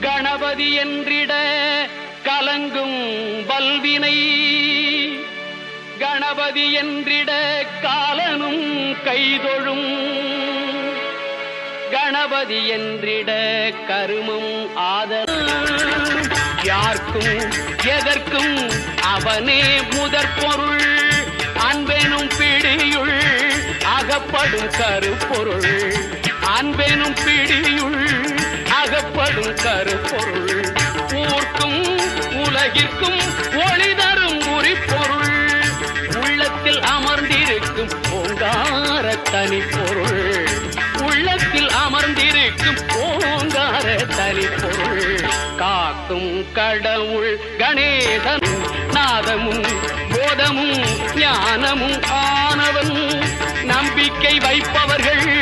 கணபதி என்றிட கலங்கும் வல்வினை கணபதி என்றிட காலனும் கைதொழும். கணபதி என்றிட கருமம் ஆதர யார்க்கும் எதற்கும் அவனே முதற் பொருள். அன்பெனும் பிடியுள் அகப்படும் கருப்பொருள். அன்பெனும் பிடியுள் கருப்பொருள். ஊர்க்கும் உலகிற்கும் ஒளி தரும் உரிப்பொருள். உள்ளத்தில் அமர்ந்திருக்கும் ஓங்கார தனிப்பொருள். உள்ளத்தில் அமர்ந்திருக்கும் ஓங்கார தனிப்பொருள். காக்கும் கடவுள் கணேசன் நாதமும் போதமும் ஞானமும் ஆனவன். நம்பிக்கை வைப்பவர்கள்